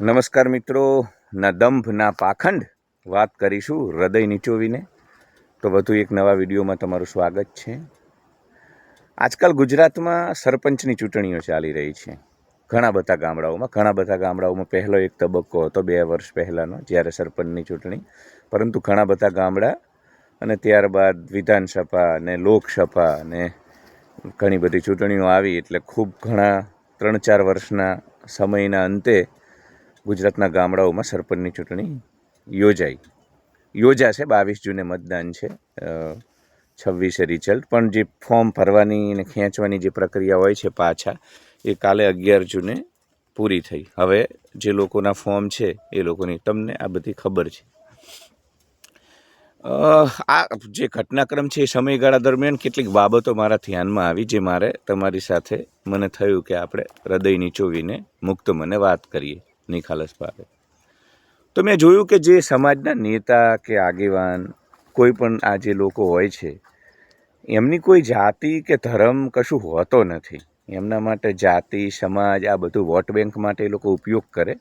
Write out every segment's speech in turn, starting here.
નમસ્કાર મિત્રો, ના દંભ, ના પાખંડ વાત કરીશું હૃદય નીચોવીને તો વધુ એક નવા વિડીયોમાં તમારું સ્વાગત છે. આજકાલ ગુજરાતમાં સરપંચની ચૂંટણીઓ ચાલી રહી છે. ઘણા બધા ગામડાઓમાં, ઘણા બધા ગામડાઓમાં પહેલો એક તબક્કો હતો બે વર્ષ પહેલાંનો, જ્યારે સરપંચની ચૂંટણી. પરંતુ ઘણા બધા ગામડા અને ત્યારબાદ વિધાનસભા અને લોકસભા અને ઘણી બધી ચૂંટણીઓ આવી એટલે ખૂબ ઘણા ત્રણ ચાર વર્ષના સમયના અંતે ગુજરાતના ગામડાઓમાં સરપંચની ચૂંટણી યોજાઈ. યોજાશે, બાવીસ જૂને મતદાન છે. છવ્વીસે રિઝલ્ટ. પણ જે ફોર્મ ભરવાની અને ખેંચવાની જે પ્રક્રિયા હોય છે પાછા, એ કાલે અગિયાર જૂને પૂરી થઈ. હવે જે લોકોના ફોર્મ છે, એ લોકોની તમને આ બધી ખબર છે. આ જે ઘટનાક્રમ છે એ સમયગાળા દરમિયાન કેટલીક બાબતો મારા ધ્યાનમાં આવી, જે મારે તમારી સાથે મને થયું કે આપણે હૃદય નીચોવીને મુક્ત મને વાત કરીએ. નિખાલસ પાડે. તો મેં જોયું કે જે સમાજના નેતા કે આગેવાન કોઈ પણ આ જે લોકો હોય છે, એમની કોઈ જાતિ કે ધર્મ કશું હોતો નથી. એમના માટે જાતિ, સમાજ, આ બધું વોટ બેંક માટે એ લોકો ઉપયોગ કરે.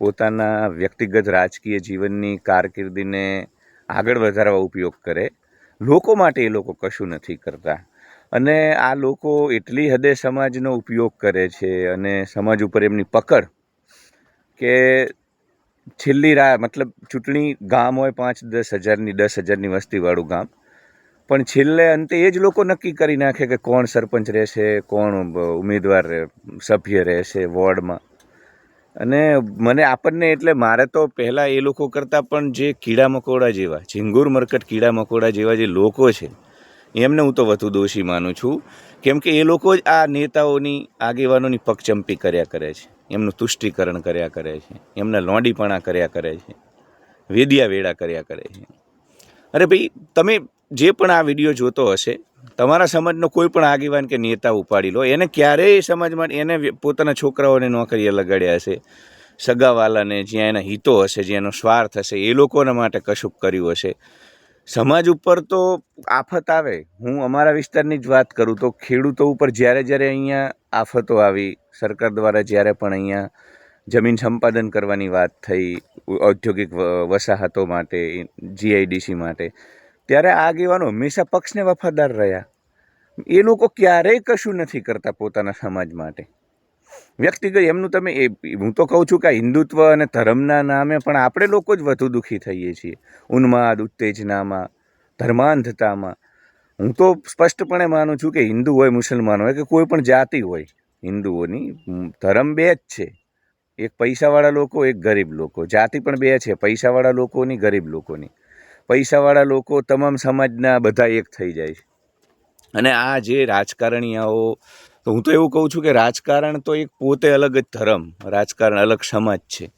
પોતાના વ્યક્તિગત રાજકીય જીવનની કારકિર્દીને આગળ વધારવા ઉપયોગ કરે. લોકો માટે એ લોકો કશું નથી કરતા. અને આ લોકો એટલી હદે સમાજનો ઉપયોગ કરે છે અને સમાજ ઉપર એમની પકડ કે છેલ્લી રા મતલબ ચૂંટણી ગામ હોય પાંચ દસ હજારની દસ હજારની વસ્તીવાળું ગામ. પણ છેલ્લે અંતે એ જ લોકો નક્કી કરી નાખે કે કોણ સરપંચ રહેશે, કોણ ઉમેદવાર સભ્ય રહેશે વોર્ડમાં. અને મને આપણને એટલે મારે તો પહેલાં એ લોકો કરતાં પણ જે કીડા મકોડા જેવા, ઝીંગુર મરકટ કીડા મકોડા જેવા જે લોકો છે, એમને હું તો વધુ દોષી માનું છું. કેમ કે એ લોકો જ આ નેતાઓની આગેવાનોની પગચંપી કર્યા કરે છે. એમનું તુષ્ટિકરણ કર્યા કરે છે. એમના લોંડીપણા કર્યા કરે છે. વેદિયા વેડા કર્યા કરે છે. અરે ભાઈ, તમે જે પણ આ વીડિયો જોતો હશે, તમારા સમાજનો કોઈ પણ આગેવાન કે નેતા ઉપાડી લો, એને ક્યારેય સમાજમાં એને પોતાના છોકરાઓને નોકરીએ લગાડ્યા હશે, સગાવાલાને જ્યાં એના હિતો હશે, જ્યાં એનો સ્વાર્થ હશે, એ લોકોના માટે કશુંક કર્યું હશે. સમાજ ઉપર તો આફત આવે. હું અમારા વિસ્તારની જ વાત કરું તો ખેડૂતો ઉપર જ્યારે જ્યારે અહીંયા આફતો આવી સરકાર દ્વારા જ્યારે પણ અહીંયા જમીન સંપાદન કરવાની વાત થઈ, ઔદ્યોગિક વસાહતો માટે જીઆઈડીસી માટે, ત્યારે આ આગેવાનો હંમેશા પક્ષને વફાદાર રહ્યા. એ લોકો ક્યારેય કશું નથી કરતા પોતાના સમાજ માટે. વ્યક્તિગત એમનું તમે એ, હું તો કહું છું કે હિન્દુત્વ અને ધર્મના નામે પણ આપણે લોકો જ વધુ દુઃખી થઈએ છીએ. ઉન્માદ, ઉત્તેજનામાં, ધર્માંધતામાં. હું તો સ્પષ્ટપણે માનું છું કે હિન્દુ હોય, મુસલમાન હોય કે કોઈ પણ જાતિ હોય હિન્દુઓની ધર્મ બે જ છે. એક પૈસાવાળા લોકો, એક ગરીબ લોકો. જાતિ પણ બે છે, પૈસાવાળા લોકોની, ગરીબ લોકોની. પૈસાવાળા લોકો તમામ સમાજના બધા એક થઈ જાય છે. અને આ જે રાજકારણીયાઓ, તો હું તો એવું કહું છું કે રાજકારણ તો એક પોતે અલગ જ ધર્મ, રાજકારણ અલગ સમાજ છે.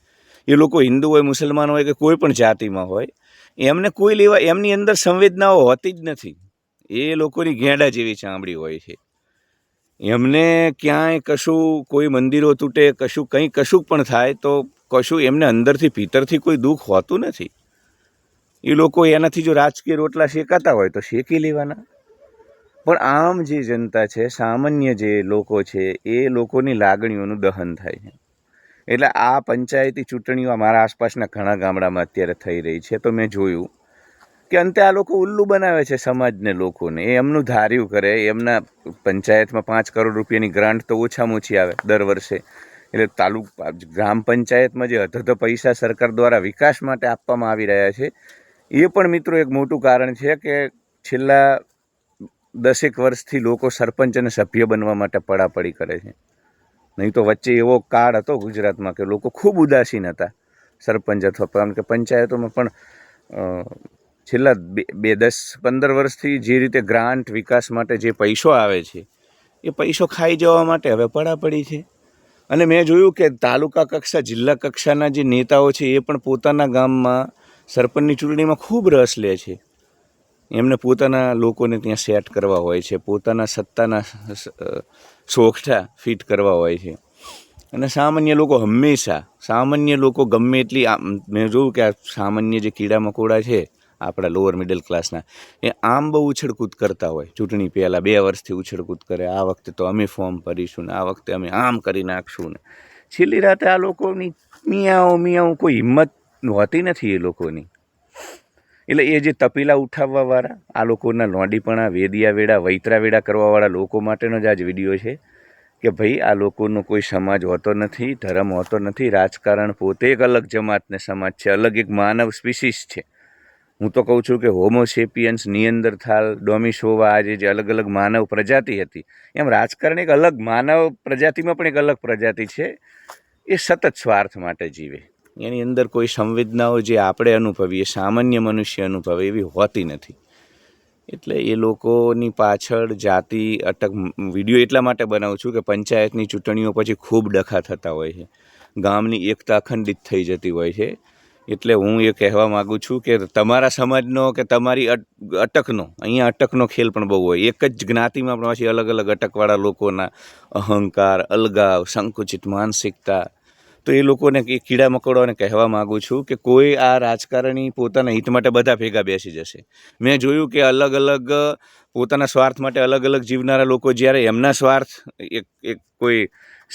એ લોકો હિન્દુ હોય, મુસલમાન હોય કે કોઈ પણ જાતિમાં હોય, એમને કોઈ લેવા, એમની અંદર સંવેદનાઓ હોતી જ નથી. એ લોકોની ગેંડા જેવી ચામડી હોય છે. એમને ક્યાંય કશું કોઈ મંદિરો તૂટે, કશું કંઈ કશું પણ થાય, તો કશું એમને અંદરથી, ભીતરથી કોઈ દુઃખ હોતું નથી. એ લોકો એનાથી જો રાજકીય રોટલા શેકાતા હોય, તો શેકી લેવાના. પણ આમ જે જનતા છે, સામાન્ય જે લોકો છે, એ લોકોની લાગણીઓનું દહન થાય છે. એટલે આ પંચાયતી ચૂંટણીઓ મારા આસપાસના ઘણા ગામડામાં અત્યારે થઈ રહી છે, તો મેં જોયું કે અંતે આ લોકો ઉલ્લુ બનાવે છે સમાજને લોકોને. એ એમનું ધાર્યું કરે. એમના પંચાયતમાં પાંચ કરોડ રૂપિયાની ગ્રાન્ટ તો ઓછામાં ઓછી આવે દર વર્ષે. એટલે તાલુક ગ્રામ પંચાયતમાં જે અધધ પૈસા સરકાર દ્વારા વિકાસ માટે આપવામાં આવી રહ્યા છે, એ પણ મિત્રો એક મોટું કારણ છે કે છેલ્લા દસેક વર્ષથી લોકો સરપંચ અને સભ્ય બનવા માટે પડાપડી કરે છે. નહીં તો વચ્ચે એવો કાળ હતો ગુજરાતમાં કે લોકો ખૂબ ઉદાસીન હતા સરપંચ અથવા કે પંચાયતોમાં પણ છેલ્લા બે બે દસ, પંદર વર્ષથી જે રીતે ગ્રાન્ટ વિકાસ માટે જે પૈસો આવે છે, એ પૈસો ખાઈ જવા માટે હવે પડાપડી છે. અને મેં જોયું કે તાલુકા કક્ષા, જિલ્લા કક્ષાના જે નેતાઓ છે, એ પણ પોતાના ગામમાં સરપંચની ચૂંટણીમાં ખૂબ રસ લે છે. એમને પોતાના લોકોને ત્યાં સેટ કરવા હોય છે, પોતાના સત્તાના સોખઠા ફિટ કરવા હોય છે. અને સામાન્ય લોકો હંમેશા, સામાન્ય લોકો ગમે એટલી, આમ, મેં જોયું કે આ સામાન્ય જે કીડા મકોડા છે આપણા લોઅર મિડલ ક્લાસના એ આમ બહુ ઉછળકૂદ કરતા હોય. ચૂંટણી પહેલાં બે વર્ષથી ઉછળકૂદ કરે. આ વખતે તો અમે ફોર્મ ભરીશું ને આ વખતે અમે આમ કરી નાખશું ને. છેલ્લી રાતે આ લોકોની મિયાઓ મિયાઓ કોઈ હિંમત હોતી નથી એ લોકોની. એટલે એ જે તપેલા ઉઠાવવાવાળા આ લોકોના લોંડીપણા વેદિયા વેડા વૈતરા વેડા કરવાવાળા લોકો માટેનો જ આ જ વીડિયો છે કે ભાઈ આ લોકોનો કોઈ સમાજ હોતો નથી, ધર્મ હોતો નથી. રાજકારણ પોતે એક અલગ જમાતને સમાજ છે, અલગ એક માનવ સ્પીસીસ છે. હું તો કહું છું કે હોમોસેપિયન્સ નિયંદરથાલ ડોમિશોવા આજે જે અલગ અલગ માનવ પ્રજાતિ હતી, એમ રાજકારણ એક અલગ માનવ પ્રજાતિમાં પણ એક અલગ પ્રજાતિ છે, એ સતત સ્વાર્થ માટે જીવે. એની અંદર કોઈ સંવેદનાઓ જે આપણે અનુભવીએ, સામાન્ય મનુષ્ય અનુભવે, એવી હોતી નથી. એટલે એ લોકોની પાછળ જાતિ અટક, વીડિયો એટલા માટે બનાવું છું કે પંચાયતની ચૂંટણીઓ પછી ખૂબ ડખા થતા હોય છે. ગામની એકતા અખંડિત થઈ જતી હોય છે. એટલે હું એ કહેવા માગું છું કે તમારા સમાજનો કે તમારી અટ- અટકનો, અહીંયા અટકનો ખેલ પણ બહુ હોય. એક જ જ્ઞાતિમાં પણ પાછી અલગ અલગ અટકવાળા લોકોના અહંકાર, અલગાવ, સંકુચિત માનસિકતા, તો એ લોકોને એ કીડા મકોડાઓને કહેવા માગું છું કે કોઈ આ રાજકારણી પોતાના હિત માટે બધા ભેગા બેસી જશે. મેં જોયું કે અલગ અલગ પોતાના સ્વાર્થ માટે અલગ અલગ જીવનારા લોકો જ્યારે એમના સ્વાર્થ એક એક કોઈ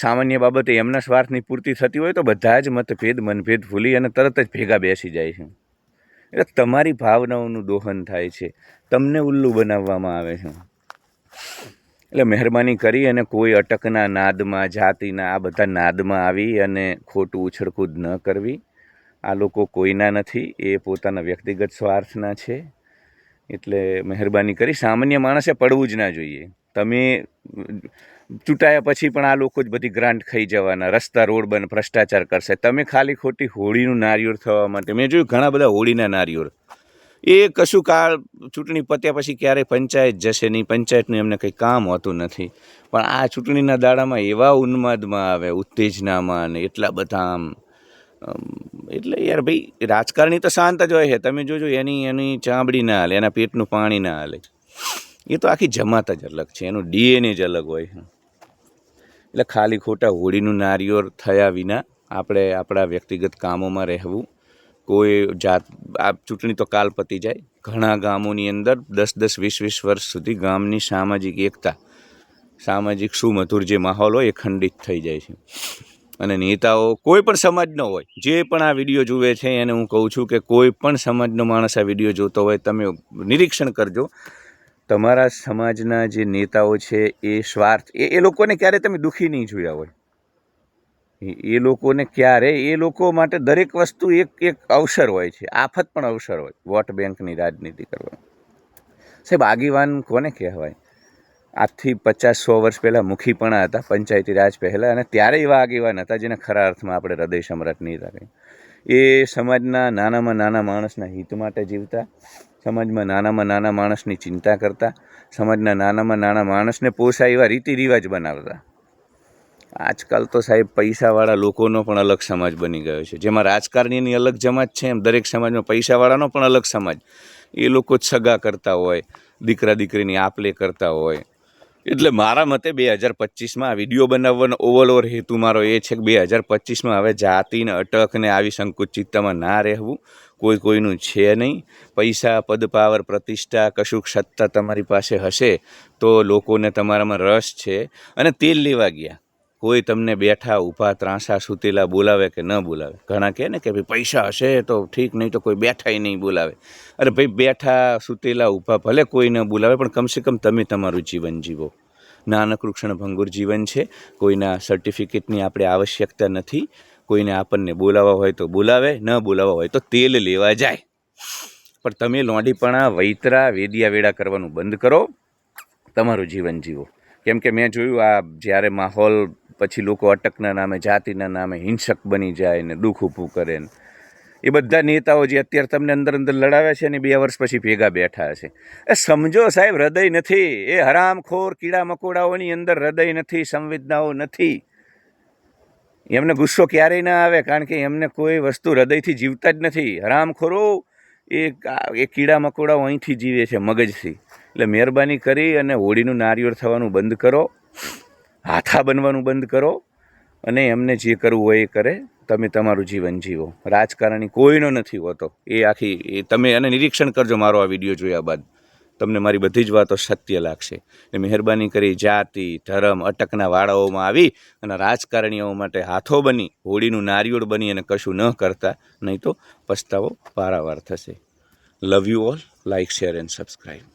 સામાન્ય બાબતે એમના સ્વાર્થની પૂર્તિ થતી હોય તો બધા જ મતભેદ, મનભેદ ભૂલી અને તરત જ ભેગા બેસી જાય છે. એટલે તમારી ભાવનાઓનું દોહન થાય છે. તમને ઉલ્લુ બનાવવામાં આવે છે. એટલે મહેરબાની કરી અને કોઈ અટકના નાદમાં, જાતિના, આ બધા નાદમાં આવી અને ખોટું ઉછળકૂદ ન કરવી. આ લોકો કોઈના નથી, એ પોતાના વ્યક્તિગત સ્વાર્થના છે. એટલે મહેરબાની કરી. સામાન્ય માણસે પડવું જ ના જોઈએ. તમે ચૂંટાયા પછી પણ આ લોકો જ બધી ગ્રાન્ટ ખાઈ જવાના. રસ્તા, રોડ બંધ ભ્રષ્ટાચાર કરશે. તમે ખાલી ખોટી હોળીનું નારિયોળ થવા માટે, મેં જોયું ઘણા બધા હોળીના નારિયોળ. એ કશું કાળ ચૂંટણી પત્યા પછી ક્યારેય પંચાયત જશે નહીં. પંચાયતનું એમને કંઈ કામ હોતું નથી. પણ આ ચૂંટણીના દાડામાં એવા ઉન્માદમાં આવે, ઉત્તેજનામાં અને એટલા બધા આમ એટલે યાર ભાઈ, રાજકારણી તો શાંત જ હોય છે. તમે જોજો, એની એની ચામડી ના હાલે, એના પેટનું પાણી ના હાલે. એ તો આખી જમાત જ અલગ છે. એનું ડીએનએ જ અલગ હોય એટલે ખાલી ખોટા હોળીનું નારિયોળ થયા વિના આપણે આપણા વ્યક્તિગત કામોમાં રહેવું. કોઈ જાત, આ ચૂંટણી તો કાલ પતી જાય. ઘણા ગામોની અંદર દસ દસ વીસ વીસ વર્ષ સુધી ગામની સામાજિક એકતા, સામાજિક સુમધુર જે માહોલ હોય એ ખંડિત થઈ જાય છે. અને નેતાઓ, કોઈ પણ સમાજનો હોય, જે પણ આ વીડિયો જુએ છે એને હું કહું છું કે કોઈ પણ સમાજનો માણસ આ વીડિયો જોતો હોય, તમે નિરીક્ષણ કરજો. તમારા સમાજના જે નેતાઓ છે, એ સ્વાર્થ, એ એ લોકોને ક્યારે તમે દુઃખી નહીં જોયા હોય? એ- લોકોને ક્યારે, એ લોકો માટે દરેક વસ્તુ એક એક અવસર હોય છે, આફત પણ અવસર હોય, વોટ બેંકની રાજનીતિ કરવા સાહેબ, આગેવાન કોને કહેવાય? આજથી પચાસ સો વર્ષ પહેલાં મુખીપણા હતા, પંચાયતી રાજ પહેલાં, અને ત્યારે એવા આગેવાન હતા જેને ખરા અર્થમાં આપણે હૃદય સમ્રાટ નહીં રાખે એ સમાજના નાનામાં નાના માણસના હિત માટે જીવતા સમાજમાં નાનામાં નાના માણસની ચિંતા કરતા, સમાજના નાનામાં નાના માણસને પોસાય એવા રીતિ રિવાજ બનાવતા. આજકાલ તો સાહેબ પૈસાવાળા લોકોનો પણ અલગ સમાજ બની ગયો છે. જેમાં રાજકારણીની અલગ જમાત છે, એમ દરેક સમાજમાં પૈસાવાળાનો પણ અલગ સમાજ. એ લોકો જ સગા કરતા હોય દીકરા દીકરીની આપલે કરતા હોય. એટલે મારા મતે બે હજાર પચીસમાં આ વીડિયો બનાવવાનો ઓવરઓલ હેતુ મારો એ છે કે બે હજાર પચીસમાં હવે જાતિને અટકને આવી સંકુચિતતામાં ના રહેવું. કોઈ કોઈનું છે નહીં. પૈસા, પદ, પાવર, પ્રતિષ્ઠા, કશુંક સત્તા તમારી પાસે હશે તો લોકોને તમારામાં રસ છે. અને તેલ લેવા ગયા. કોઈ તમને બેઠા ઊભા ત્રાંસા સુતેલા બોલાવે કે ન બોલાવે? ઘણા કહે ને કે ભાઈ પૈસા હશે તો ઠીક, નહીં તો કોઈ બેઠાય નહીં બોલાવે. અરે ભાઈ બેઠા સૂતેલા ઊભા ભલે કોઈ ન બોલાવે, પણ કમસે કમ તમે તમારું જીવન જીવો. નાનકડું ક્ષણભંગુર જીવન છે. કોઈના સર્ટિફિકેટની આપણે આવશ્યકતા નથી. કોઈને આપણને બોલાવવા હોય તો બોલાવે, ન બોલાવવા હોય તો તેલ લેવા જાય. પણ તમે લોંડીપણા, વૈતરા વેદિયા વેડા કરવાનું બંધ કરો. તમારું જીવન જીવો. કેમ કે મેં જોયું આ જ્યારે માહોલ પછી લોકો અટકના નામે, જાતિના નામે હિંસક બની જાય ને દુઃખ ઊભું કરે ને. એ બધા નેતાઓ જે અત્યારે તમને અંદર અંદર લડાવે છે ને બે વર્ષ પછી ભેગા બેઠા છે. એ સમજો સાહેબ, હૃદય નથી. એ હરામખોર કીડા મકોડાઓની અંદર હૃદય નથી, સંવેદનાઓ નથી. એમને ગુસ્સો ક્યારેય ના આવે કારણ કે એમને કોઈ વસ્તુ હૃદયથી જીવતા જ નથી. હરામખોરો એ એ કીડા મકોડાઓ અહીંથી જીવે છે મગજથી. એટલે મહેરબાની કરી અને હોળીનું નારિયોળ થવાનું બંધ કરો. હાથા બનવાનું બંધ કરો અને એમને જે કરવું હોય એ કરે. તમે તમારું જીવન જીવો. રાજકારણી કોઈનો નથી હોતો. એ આખી, એ તમે એને નિરીક્ષણ કરજો મારો આ વીડિયો જોયા બાદ. તમને મારી બધી જ વાતો સત્ય લાગશે. એ મહેરબાની કરી જાતિ, ધર્મ, અટકના વાળાઓમાં આવી અને રાજકારણીઓ માટે હાથો બની, હોળીનું નારિયોળ બની અને કશું ન કરતા, નહીં તો પસ્તાવો પારાવાર થશે. Love you all like share and subscribe